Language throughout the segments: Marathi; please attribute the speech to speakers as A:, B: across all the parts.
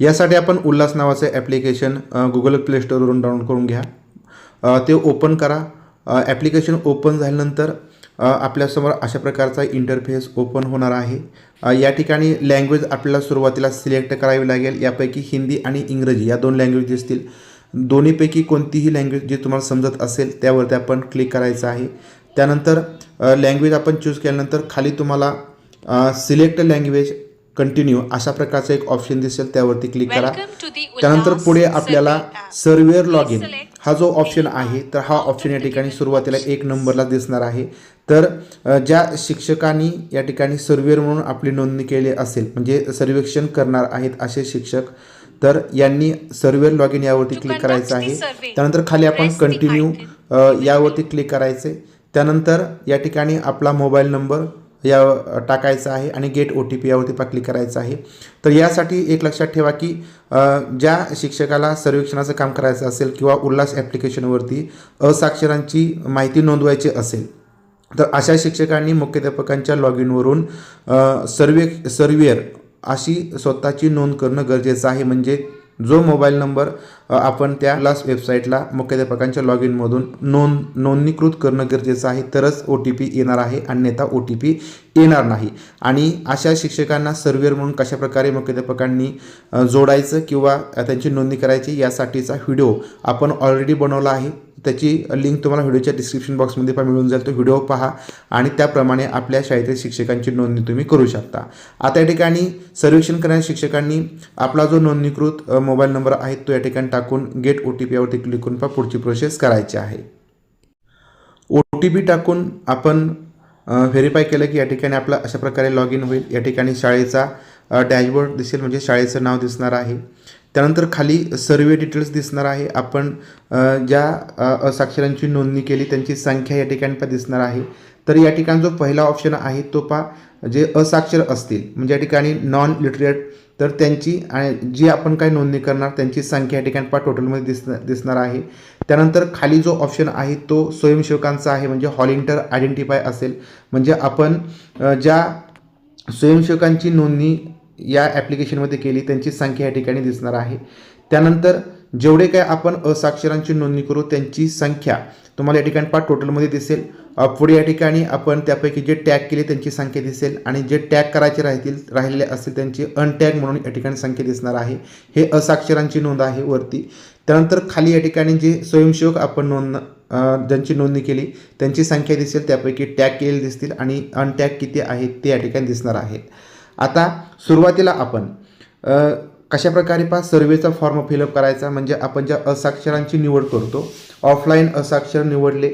A: यासाठी आपण उल्हास नावाचं ॲप्लिकेशन गुगल प्ले स्टोरवरून डाउनलोड करून घ्या. ते ओपन करा. ॲप्लिकेशन ओपन झाल्यानंतर आपल्यासमोर अशा प्रकारचा इंटरफेस ओपन होणार आहे. या ठिकाणी लँग्वेज आपल्याला सुरुवातीला सिलेक्ट करावी लागेल. यापैकी हिंदी आणि इंग्रजी या दोन लँग्वेज दिसतील. दोन्हीपैकी कोणतीही लँग्वेज जी तुम्हाला समजत असेल त्यावरती आपण क्लिक करायचं आहे. त्यानंतर लँग्वेज आपण चूज केल्यानंतर खाली तुम्हाला सिलेक्ट लँग्वेज कंटिन्यू अशा प्रकारचं एक ऑप्शन दिसेल त्यावरती क्लिक करा. त्यानंतर पुढे आपल्याला. सर्वेअर लॉग इन हा जो ऑप्शन आहे तर हा ऑप्शन या ठिकाणी सुरुवातीला एक नंबरला दिसणार आहे. तर ज्या शिक्षकांनी या ठिकाणी सर्वेअर म्हणून आपली नोंदणी केली असेल म्हणजे सर्वेक्षण करणार आहेत असे शिक्षक तर यांनी सर्वेअर लॉग इन यावरती क्लिक करायचं आहे. त्यानंतर खाली आपण कंटिन्यू. यावरती क्लिक करायचे त्यानंतर या ठिकाणी आपला मोबाईल नंबर या टाकायचं आहे आणि गेट ओ टी पी यावरती पा क्लिक करायचं आहे. तर यासाठी एक लक्षात ठेवा की ज्या शिक्षकाला सर्वेक्षणाचं काम करायचं असेल किंवा उल्हास ॲप्लिकेशनवरती असाक्षरांची माहिती नोंदवायची असेल तर अशा शिक्षकांनी मुख्याध्यापकांच्या लॉग इनवरून सर्वे सर्वेअर अशी स्वतःची नोंद करणं गरजेचं आहे. म्हणजे जो मोबाईल नंबर आपण त्या क्लास वेबसाईटला मुख्याध्यापकांच्या लॉग इनमधून नोंद नोंदणीकृत करणं गरजेचं आहे. तरच ओ टी पी येणार आहे. अन्यथा ओ टी पी येणार नाही. आणि अशा शिक्षकांना सर्वेअर म्हणून कशाप्रकारे मुख्याध्यापकांनी जोडायचं किंवा त्यांची नोंदणी करायची यासाठीचा व्हिडिओ आपण ऑलरेडी बनवला आहे. त्याची लिंक तुम्हाला व्हिडिओच्या डिस्क्रिप्शन बॉक्समध्ये पण मिळून जाईल. तो व्हिडिओ पहा आणि त्याप्रमाणे आपल्या शाळेतील शिक्षकांची नोंदणी तुम्ही करू शकता. आता या ठिकाणी सर्वेक्षण करणाऱ्या शिक्षकांनी आपला जो नोंदणीकृत मोबाईल नंबर आहे तो या ठिकाणी टाकून गेट ओ टी पी यावरती क्लिक करून पहा पुढची प्रोसेस करायची आहे. ओ टी पी टाकून आपण व्हेरीफाय केलं की या ठिकाणी आपलं अशा प्रकारे लॉग इन होईल. या ठिकाणी शाळेचा डॅशबोर्ड दिसेल म्हणजे शाळेचं नाव दिसणार आहे. त्यानंतर खाली सर्वे डिटेल्स दिसणार आहे. आपण ज्या साक्षरांची असाक्षरांची नोंदणी केली त्यांची संख्या या ठिकाणी पण दिसणार आहे. तर या ठिकाणी जो पहिला ऑप्शन आहे तो पा जे असाक्षर असतील म्हणजे या ठिकाणी नॉन लिटरेट तर त्यांची आणि जी आपण काय नोंदणी करणार त्यांची संख्या या ठिकाणी पा टोटलमध्ये दिस दिसणार आहे. त्यानंतर खाली जो ऑप्शन आहे तो स्वयंसेवकांचा आहे म्हणजे हॉलिंटर आयडेंटिफाय असेल. म्हणजे आपण ज्या स्वयंसेवकांची नोंदणी या ॲप्लिकेशनमध्ये केली त्यांची संख्या या ठिकाणी दिसणार आहे. त्यानंतर जेवढे काय आपण असाक्षरांची नोंदणी करू त्यांची संख्या तुम्हाला या ठिकाणी पाठ टोटलमध्ये दिसेल. पुढे या ठिकाणी आपण त्यापैकी जे टॅग केले त्यांची संख्या दिसेल आणि जे टॅग करायचे राहतील राहिलेले असतील त्यांची अनटॅग म्हणून या ठिकाणी संख्या दिसणार आहे. हे असाक्षरांची नोंद आहे वरती. त्यानंतर खाली या ठिकाणी जे स्वयंसेवक आपण नोंद ज्यांची नोंदणी केली त्यांची संख्या दिसेल त्यापैकी टॅग केलेले दिसतील आणि अनटॅग किती आहेत ते या ठिकाणी दिसणार आहेत. आता सुरुवातीला आपण कशाप्रकारे कशा प्रकारे पहा सर्वेचा फॉर्म फिलअप करायचा म्हणजे आपण ज्या असाक्षरांची निवड करतो ऑफलाईन असाक्षर निवडले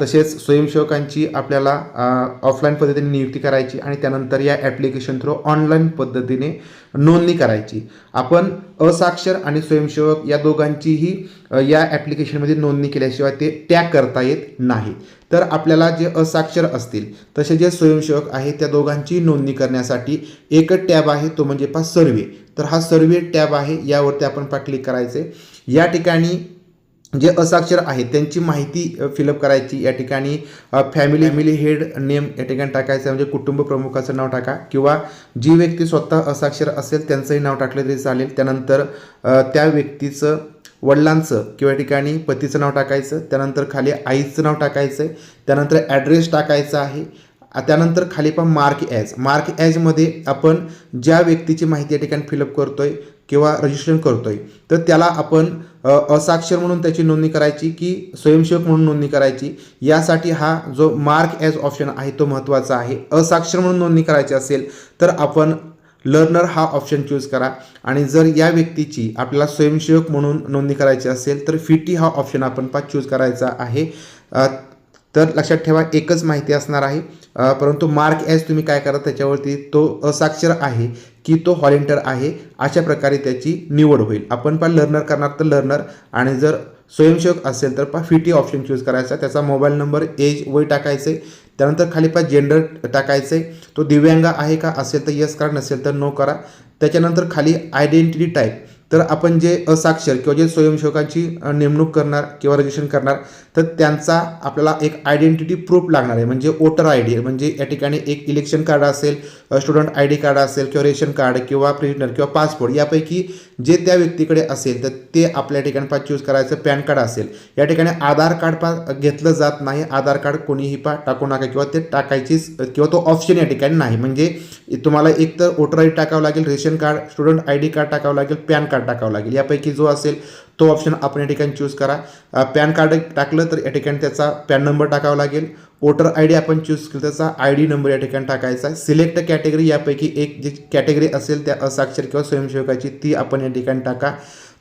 A: तसेच स्वयंसेवकांची आपल्याला ऑफलाईन पद्धतीने नियुक्ती करायची आणि त्यानंतर या ॲप्लिकेशन थ्रू ऑनलाईन पद्धतीने नोंदणी करायची. आपण असाक्षर आणि स्वयंसेवक या दोघांचीही या ॲप्लिकेशनमध्ये नोंदणी केल्याशिवाय ते टॅग करता येत नाही. तर आपल्याला जे असाक्षर असतील तसे जे स्वयंसेवक आहेत त्या दोघांची नोंदणी करण्यासाठी एकच टॅब आहे तो म्हणजे पा सर्वे तर हा सर्वे टॅब आहे यावरती आपण पा क्लिक करायचे. या ठिकाणी जे असाक्षर आहेत त्यांची माहिती फिलअप करायची. या ठिकाणी फॅमिली फॅमिली हेड नेम या ठिकाणी टाकायचं आहे. म्हणजे कुटुंब प्रमुखाचं नाव टाका. किंवा जी व्यक्ती स्वतः असाक्षर असेल त्यांचंही नाव टाकलं तरी चालेल. त्यानंतर त्या व्यक्तीचं वडिलांचं किंवा या ठिकाणी पतीचं नाव टाकायचं. त्यानंतर खाली आईचं नाव टाकायचं आहे. त्यानंतर ॲड्रेस टाकायचा आहे. त्यानंतर खाली पण मार्क ॲज मार्क ॲजमध्ये आपण ज्या व्यक्तीची माहिती या ठिकाणी फिलअप करतोय किंवा रजिस्ट्रेशन करतोय तर त्याला आपण असाक्षर म्हणून त्याची नोंदणी करायची की स्वयंसेवक म्हणून नोंदणी करायची. यासाठी हा जो मार्क ॲज ऑप्शन आहे तो महत्त्वाचा आहे. असाक्षर म्हणून नोंदणी करायची असेल तर आपण लर्नर हा ऑप्शन चूज करा. आणि जर या व्यक्तीची आपल्याला स्वयंसेवक म्हणून नोंदणी करायची असेल तर फिटी हा ऑप्शन आपण पा चूज करायचा आहे. तर लक्षात ठेवा एकच माहिती असणार आहे. परंतु मार्क ॲज तुम्ही काय करा त्याच्यावरती तो असाक्षर आहे की तो हॉलिंटर आहे अशा प्रकारे त्याची निवड होईल. आपण पण लर्नर करणार तर लर्नर आणि जर स्वयंसेवक असेल तर पा फिटी ऑप्शन चूज करायचा. त्याचा मोबाईल नंबर एज वय टाकायचं. आहे त्यानंतर खाली पा जेंडर टाकायचं. आहे तो दिव्यांग आहे का असेल तर यस करा नसेल तर नो करा. त्याच्यानंतर खाली आयडेंटिटी टाईप तर आपण जे असाक्षर किंवा जे स्वयंसेवकांची नेमणूक करणार किंवा रजिस्ट्रेशन करणार तर त्यांचा आपल्याला एक आयडेंटिटी प्रूफ लागणार आहे. म्हणजे वोटर आय डी म्हणजे या ठिकाणी एक इलेक्शन कार्ड असेल स्टुडंट आय डी कार्ड असेल किंवा रेशन कार्ड किंवा प्रिंटर किंवा पासपोर्ट यापैकी जे त्या व्यक्तीकडे असेल तर ते आपल्या ठिकाणी पा चूज करायचं. पॅन कार्ड असेल. या ठिकाणी आधार कार्ड पा घेतलं जात नाही. आधार कार्ड कोणीही पा टाकू नका किंवा ते टाकायचीच किंवा तो ऑप्शन या ठिकाणी नाही. म्हणजे तुम्हाला एक तर वोटर आय डी टाकावं लागेल ration card student I D card टाकावं लागेल पॅन कार्ड टाकावं लागेल. यापैकी जो असेल तो ऑप्शन आपण या ठिकाणी चूज करा. पॅन कार्ड टाकलं तर या ठिकाणी त्याचा पॅन नंबर टाकावा लागेल. वोटर आय डी आपण चूज केलं त्याचा आय डी नंबर या ठिकाणी टाकायचा आहे. सिलेक्ट कॅटेगरी यापैकी एक जी कॅटेगरी असेल त्या असाक्षर किंवा स्वयंसेवकाची ती आपण या ठिकाणी टाका.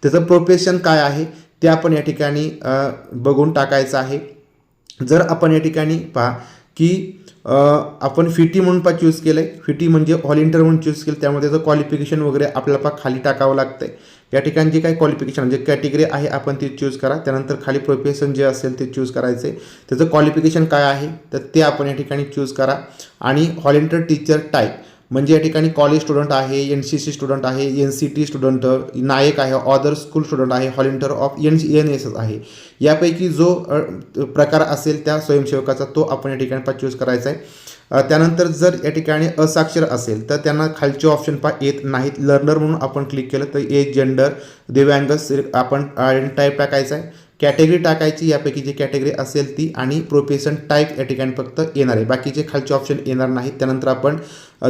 A: त्याचं प्रोफेशन काय आहे ते आपण या ठिकाणी बघून टाकायचं आहे. जर आपण या ठिकाणी पहा की आपण फिटी म्हणून पा चूज केलं आहे फिटी म्हणजे व्हॉलेंटियर म्हणून चूज केलं. त्यामध्ये त्याचं क्वालिफिकेशन वगैरे आपल्याला पा खाली टाकावं लागतं आहे या ठिकाणी जे काही क्वालिफिकेशन म्हणजे कॅटेगरी आहे आपण ती चूज करा. त्यानंतर खाली प्रोफेशन जे असेल ते चूज करायचं. त्याचं क्वालिफिकेशन काय आहे? तर ते आपण या ठिकाणी चूज करा. आणि व्हॉलेंटियर टीचर टाईप म्हणजे या ठिकाणी कॉलेज स्टुडंट आहे एन सी सी स्टुडंट आहे एन सी टी स्टुडंट नायक आहे ऑदर स्कूल स्टुडंट आहे volunteer of N N S S आहे. यापैकी जो प्रकार असेल त्या स्वयंसेवकाचा तो आपण या ठिकाणी पा चूज करायचा आहे. त्यानंतर जर या ठिकाणी असाक्षर असेल तर त्यांना खालचे ऑप्शन पा येत नाहीत. लर्नर म्हणून आपण क्लिक केलं तर एज जेंडर दिव्यांग सिर- आपण टाईप टाकायचा आहे. कॅटेगरी टाकायची यापैकी जी कॅटेगरी असेल ती आणि प्रोफेशन टाईप या ठिकाणी फक्त येणार आहे. बाकीचे खालचे ऑप्शन येणार नाही त्यानंतर आपण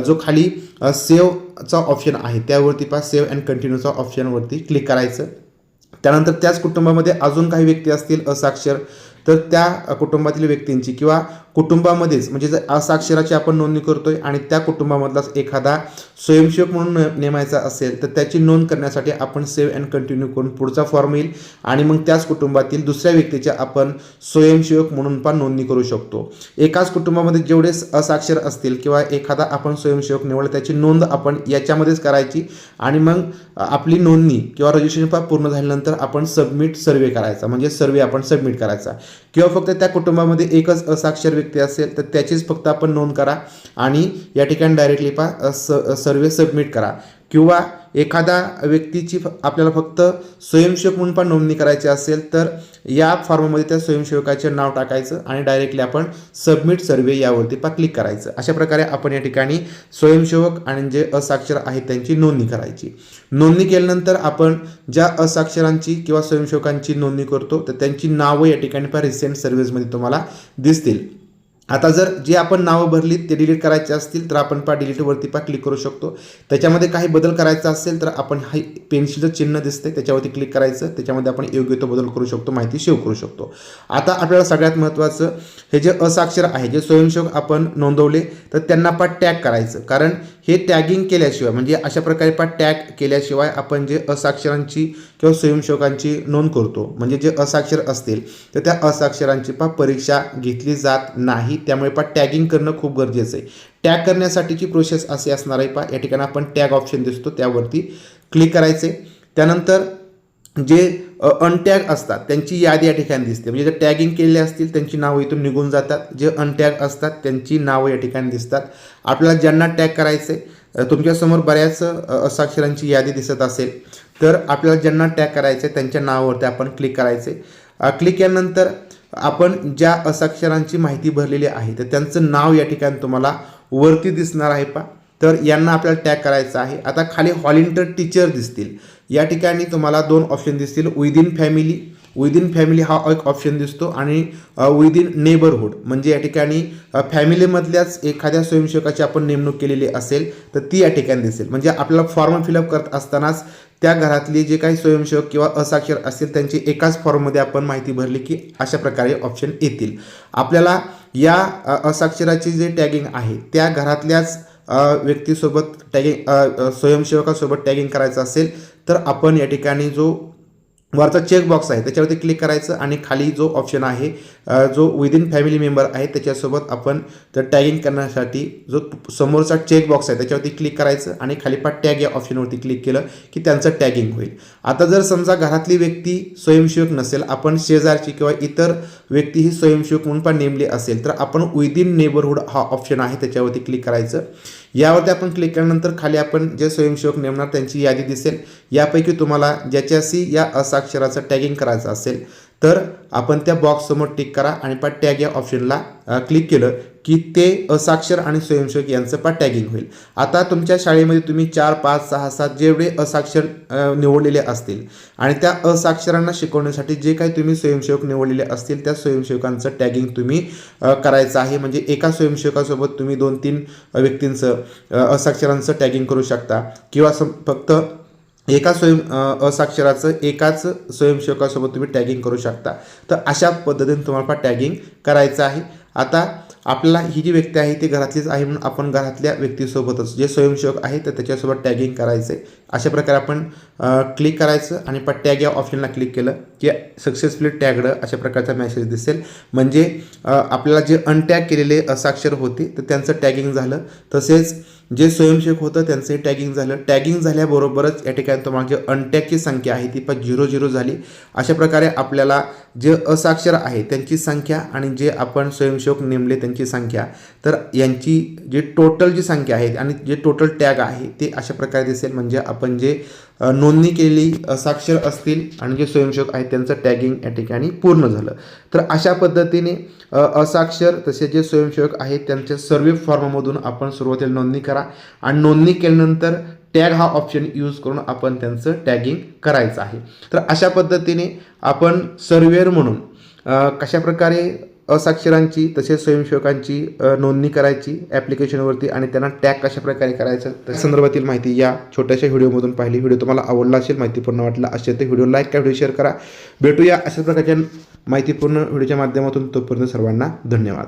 A: जो खाली सेवचा ऑप्शन आहे त्यावरती पा सेव्ह अँड कंटिन्यूचा ऑप्शनवरती क्लिक करायचं. त्यानंतर त्याच कुटुंबामध्ये अजून काही व्यक्ती असतील असाक्षर तर त्या कुटुंबातील व्यक्तींची किंवा कुटुंबामध्येच म्हणजे जर असाक्षराची आपण नोंदणी करतोय आणि त्या कुटुंबामधलाच एखादा स्वयंसेवक म्हणून नेमायचा असेल तर त्याची नोंद करण्यासाठी आपण सेव्ह अँड कंटिन्यू करून पुढचा फॉर्म येईल आणि मग त्याच कुटुंबातील दुसऱ्या व्यक्तीच्या आपण स्वयंसेवक म्हणून पण नोंदणी करू शकतो. एकाच कुटुंबामध्ये जेवढे असाक्षर असतील किंवा एखादा आपण स्वयंसेवक निवडला त्याची नोंद आपण याच्यामध्येच करायची आणि मग आपली नोंदणी किंवा रजिस्ट्रेशन पण पूर्ण झाल्यानंतर आपण सबमिट सर्वे करायचा म्हणजे सर्वे आपण सबमिट करायचा. किंवा फक्त त्या कुटुंबामध्ये एकच असाक्षर व्यक्ती असेल तर त्याचीच फक्त आपण नोंद करा आणि या ठिकाणी डायरेक्टली पा स सर्वे सबमिट करा. किंवा एखादा व्यक्तीची फ- आपल्याला फक्त स्वयंसेवक म्हणून पण नोंदणी करायची असेल तर या फॉर्ममध्ये त्या स्वयंसेवकाचे नाव टाकायचं आणि डायरेक्टली आपण सबमिट सर्वे यावरती पा क्लिक करायचं. अशा प्रकारे आपण या ठिकाणी स्वयंसेवक आणि जे असाक्षर आहेत त्यांची नोंदणी करायची. नोंदणी केल्यानंतर आपण ज्या असाक्षरांची किंवा स्वयंसेवकांची नोंदणी करतो तर त्यांची नावं या ठिकाणी पण रिसेंट सर्व्हिसमध्ये तुम्हाला दिसतील. आता जर जे आपण नावं भरली ते डिलीट करायचे असतील तर आपण पा डिलीटवरती पा क्लिक करू शकतो. त्याच्यामध्ये काही बदल करायचा असेल तर आपण हा पेन्सिलचं चिन्ह दिसते त्याच्यावरती क्लिक करायचं. त्याच्यामध्ये आपण योग्य तो बदल करू शकतो माहिती सेव्ह करू शकतो. आता आपल्याला सगळ्यात महत्त्वाचं हे जे असाक्षर आहे जे स्वयंसेवक आपण नोंदवले तर त्यांना पा टॅग करायचं. कारण हे टॅगिंग केल्याशिवाय म्हणजे अशा प्रकारे पहा टॅग केल्याशिवाय आपण जे असाक्षरांची किंवा स्वयंसेवकांची नोंद करतो. म्हणजे जे असाक्षर असतील तर त्या असाक्षरांची पहा परीक्षा घेतली जात नाही. त्यामुळे पहा टॅगिंग करणं खूप गरजेचं आहे. टॅग करण्यासाठीची प्रोसेस अशी असणार आहे पा या ठिकाणी आपण टॅग ऑप्शन दिसतो. त्यावरती क्लिक करायचे त्यानंतर जे अनटॅग असतात त्यांची यादी या ठिकाणी दिसते. म्हणजे जर टॅगिंग केलेले असतील त्यांची नावं इथून निघून जातात. जे अनटॅग असतात त्यांची नावं या ठिकाणी दिसतात. आपल्याला ज्यांना टॅग करायचे आहे तुमच्यासमोर बऱ्याच असाक्षरांची यादी दिसत असेल तर आपल्याला ज्यांना टॅग करायचे त्यांच्या नावावरती आपण क्लिक करायचे क्लिक केल्यानंतर आपण ज्या असाक्षरांची माहिती भरलेली आहे तर त्यांचं नाव या ठिकाणी तुम्हाला वरती दिसणार आहे पा तर यांना आपल्याला टॅग करायचं आहे. आता खाली हॉलिंटर टीचर दिसतील. या ठिकाणी तुम्हाला दोन ऑप्शन दिसतील. विदिन फॅमिली विदिन फॅमिली हा एक ऑप्शन दिसतो आणि विदिन नेबरहूड म्हणजे या ठिकाणी फॅमिलीमधल्याच एखाद्या स्वयंसेवकाची आपण नेमणूक केलेली असेल तर ती या ठिकाणी दिसेल. म्हणजे आपल्याला फॉर्म फिलअप करत असतानाच त्या घरातले जे काही स्वयंसेवक किंवा असाक्षर असतील त्यांची एकाच फॉर्ममध्ये आपण माहिती भरली की अशा प्रकारे ऑप्शन येतील. आपल्याला या असाक्षराची जे टॅगिंग आहे त्या घरातल्याच व्यक्तीसोबत टॅगिंग स्वयंसेवकासोबत टॅगिंग करायचं असेल तर आपण या ठिकाणी जो वरचा चेक बॉक्स आहे त्याच्यावरती क्लिक करायचं आणि खाली जो ऑप्शन आहे जो जो विदिन फॅमिली मेंबर आहे त्याच्यासोबत आपण तर टॅगिंग करण्यासाठी जो समोरचा चेक बॉक्स आहे त्याच्यावरती क्लिक करायचं आणि खाली पाठ टॅग या ऑप्शनवरती क्लिक केलं की त्यांचं टॅगिंग होईल. आता जर समजा घरातली व्यक्ती स्वयंसेवक नसेल आपण शेजारची किंवा इतर व्यक्ती ही स्वयंसेवक म्हणून पण नेमली असेल तर आपण विदिन नेबरहूड हा ऑप्शन आहे त्याच्यावरती क्लिक करायचं. यावरती आपण क्लिक केल्यानंतर खाली आपण जे स्वयंसेवक नेमणार त्यांची यादी दिसेल. यापैकी तुम्हाला ज्याच्याशी या असाक्षराचं टॅगिंग करायचं असेल तर आपण त्या बॉक्ससमोर टिक करा आणि पा टॅग या ऑप्शनला क्लिक केलं की ते असाक्षर आणि स्वयंसेवक यांचं पा टॅगिंग होईल. आता तुमच्या शाळेमध्ये तुम्ही चार पाच सहा सात जेवढे असाक्षर निवडलेले असतील आणि त्या असाक्षरांना शिकवण्यासाठी जे काही तुम्ही स्वयंसेवक निवडलेले असतील त्या स्वयंसेवकांचं टॅगिंग तुम्ही करायचं आहे. म्हणजे एका स्वयंसेवकासोबत तुम्ही दोन तीन व्यक्तींचं असाक्षरांचं टॅगिंग करू शकता किंवा सम फक्त एका स्वयं असाक्षराचं एकाच स्वयंसेवकासोबत तुम्ही टॅगिंग करू शकता. तर अशा पद्धतीने तुम्हाला टॅगिंग करायचं आहे. आता आपल्याला ही जी व्यक्ती आहे ती घरातलीच आहे म्हणून आपण घरातल्या व्यक्तीसोबतच जे स्वयंसेवक आहे तर त्याच्यासोबत टॅगिंग करायचं आहे अशा प्रकारे आपण क्लिक करायचं आणि पण टॅग या ऑप्शनला क्लिक केलं की सक्सेसफुली टॅगड अशा प्रकारचा मेसेज दिसेल. म्हणजे आपल्याला जे अनटॅग केलेले असाक्षर होते तर त्यांचं टॅगिंग झालं. तसेच जे स्वयंसेवक होतं त्यांचंही टॅगिंग झालं. टॅगिंग झाल्याबरोबरच या ठिकाणी तुम्हाला जे अनटॅगची संख्या आहे ती पण झिरो झिरो झाली. अशा प्रकारे आपल्याला जे असाक्षर आहे त्यांची संख्या आणि जे आपण स्वयंसेवक नेमले त्यांची संख्या. तर यांची जी टोटल जी संख्या आहे आणि जे टोटल टॅग आहे ते अशा प्रकारे दिसेल. म्हणजे आपण जे नोंदणी केलेली असाक्षर असतील आणि जे स्वयंसेवक आहेत त्यांचं टॅगिंग या ठिकाणी पूर्ण झालं. तर अशा पद्धतीने असाक्षर तसे जे स्वयंसेवक आहेत त्यांच्या सर्वे फॉर्ममधून आपण सुरुवातीला नोंदणी करा आणि नोंदणी केल्यानंतर टॅग हा ऑप्शन यूज करून आपण त्यांचं टॅगिंग करायचं आहे. तर अशा पद्धतीने आपण सर्वेअर म्हणून कशाप्रकारे असाक्षरांची तसेच स्वयंसेवकांची नोंदणी करायची ॲप्लिकेशनवरती आणि त्यांना टॅग कशा प्रकारे करायचं त्या संदर्भातील माहिती या छोट्याशा व्हिडिओमधून पाहिली. व्हिडिओ तुम्हाला आवडला असेल माहितीपूर्ण वाटला असेल तर व्हिडिओ लाईक करा व्हिडिओ शेअर करा. भेटूया अशा प्रकारच्या माहितीपूर्ण व्हिडिओच्या माध्यमातून. तोपर्यंत सर्वांना धन्यवाद.